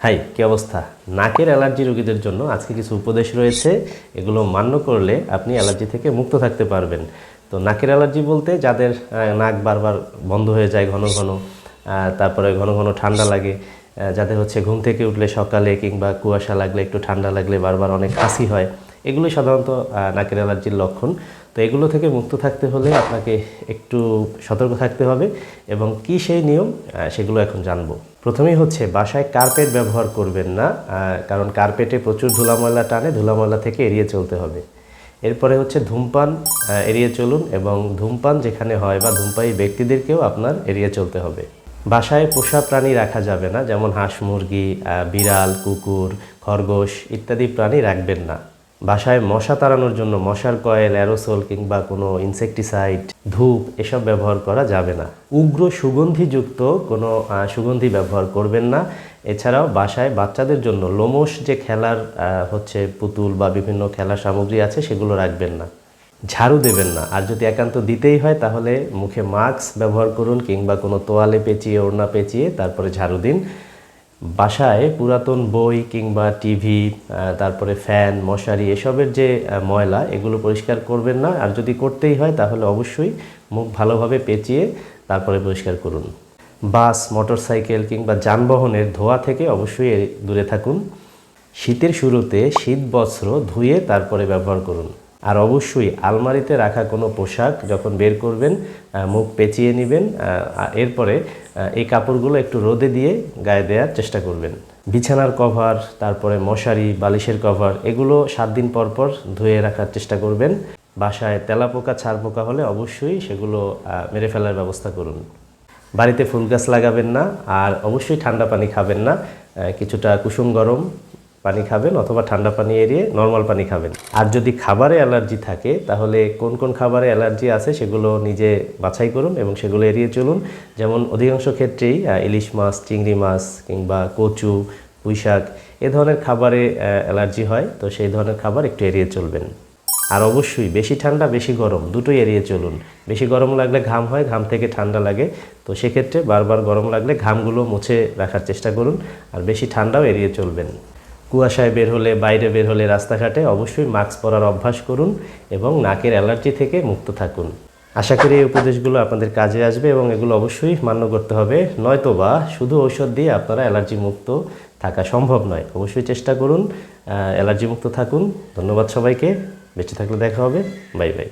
High, কী অবস্থা? নাকের allergy রোগীদের জন্য আজকে কিছু উপদেশ রয়েছে। এগুলো মান্য করলে আপনি অ্যালার্জি থেকে মুক্ত থাকতে পারবেন। তো নাকের অ্যালার্জি বলতে যাদের নাক বারবার বন্ধ হয়ে যায় ঘন ঘন তারপরে ঘন ঘন ঠান্ডা লাগে যাদের হচ্ছে ঘুম থেকে উঠলে সকালে কিংবা কুয়াশা লাগলে একটু ঠান্ডা লাগলে বারবার অনেক হাসি হয়। এগুলো সাধারণত নাকের অ্যালার্জির লক্ষণ। তো এগুলো থেকে মুক্ত থাকতে হলে আপনাকে একটু সতর্ক থাকতে হবে এবং কি সেই নিয়ম সেগুলো এখন জানব। প্রথমেই হচ্ছে, বাসায় কার্পেট ব্যবহার করবেন না কারণ কার্পেটে প্রচুর ধুলা ময়লা টানে ধুলা ময়লা থেকে এড়িয়ে চলতে হবে। এরপরে হচ্ছে, ধূমপান এড়িয়ে চলুন এবং ধূমপান যেখানে হয় বা ধূমপায়ী ব্যক্তিদেরকেও আপনার এড়িয়ে চলতে হবে। বাসায় পোষা প্রাণী রাখা যাবে না, যেমন হাঁস মুরগি বিড়াল, কুকুর, খরগোশ ইত্যাদি প্রাণী রাখবেন না। বাসায় মশা তাড়ানোর জন্য মশার কয়েল, অ্যারোসোল কিংবা কোনো ইনসেকটিসাইড, ধূপ এসব ব্যবহার করা যাবে না। উগ্র সুগন্ধিযুক্ত কোনো সুগন্ধি ব্যবহার করবেন না। এছাড়াও বাসায় বাচ্চাদের জন্য লোমশ যে খেলার হচ্ছে পুতুল বা বিভিন্ন খেলার সামগ্রী আছে, সেগুলো রাখবেন না। ঝাড়ু দেবেন না। আর যদি একান্ত দিতেই হয়, তাহলে মুখে মাস্ক ব্যবহার করুন কিংবা কোনো তোয়ালে পেঁচিয়ে, ওড়না পেঁচিয়ে তারপরে ঝাড়ু দিন। বাসায় পুরাতন বই কিংবা টিভি তারপরে ফ্যান, মশারি এসবের যে ময়লা, এগুলো পরিষ্কার করবেন না। আর যদি করতেই হয়, তাহলে অবশ্যই মুখ ভালোভাবে পেঁচিয়ে তারপরে পরিষ্কার করুন। বাস, মোটরসাইকেল কিংবা যানবাহনের ধোয়া থেকে অবশ্যই দূরে থাকুন। শীতের শুরুতে শীত বস্ত্র ধুয়ে তারপরে ব্যবহার করুন। আর অবশ্যই আলমারিতে রাখা কোনো পোশাক যখন বের করবেন মুখ পেঁচিয়ে নেবেন এরপরে এই কাপড়গুলো একটু রোদে দিয়ে গায়ে দেওয়ার চেষ্টা করবেন। বিছানার কভার, তারপরে মশারি, বালিশের কভার, এগুলো সাত দিন পর পর ধুয়ে রাখার চেষ্টা করবেন। বাসায় তেলাপোকা, ছাড়পোকা হলে অবশ্যই সেগুলো মেরে ফেলার ব্যবস্থা করুন। বাড়িতে ফুল গাছ লাগাবেন না, আর অবশ্যই ঠান্ডা পানি খাবেন না কিছুটা কুসুম গরম পানি খাবেন অথবা ঠান্ডা পানি এড়িয়ে নর্মাল পানি খাবেন। আর যদি খাবারে অ্যালার্জি থাকে, তাহলে কোন কোন খাবারে অ্যালার্জি আছে সেগুলো নিজে বাছাই করুন এবং সেগুলো এড়িয়ে চলুন। যেমন অধিকাংশ ক্ষেত্রেই ইলিশ মাছ, চিংড়ি মাছ কিংবা কচু, পুঁইশাক এ ধরনের খাবারে অ্যালার্জি হয়, তো সেই ধরনের খাবার একটু এড়িয়ে চলবেন। আর অবশ্যই বেশি ঠান্ডা, বেশি গরম দুটোই এড়িয়ে চলুন। বেশি গরম লাগলে ঘাম হয়, ঘাম থেকে ঠান্ডা লাগে, তো সেক্ষেত্রে বারবার গরম লাগলে ঘামগুলো মুছে রাখার চেষ্টা করুন। আর বেশি ঠান্ডাও এড়িয়ে চলবেন। কুয়াশায় বের হলে, বাইরে বের হলে রাস্তাঘাটে অবশ্যই মাস্ক পরার অভ্যাস করুন এবং নাকের অ্যালার্জি থেকে মুক্ত থাকুন। আশা করি এই উপদেশগুলো আপনাদের কাজে আসবে এবং এগুলো অবশ্যই মান্য করতে হবে। নয়তোবা শুধু ঔষধ দিয়ে আপনারা অ্যালার্জি মুক্ত থাকা সম্ভব নয়। অবশ্যই চেষ্টা করুন অ্যালার্জি মুক্ত থাকুন। ধন্যবাদ সবাইকে। বেঁচে থাকলে দেখা হবে। Bye bye.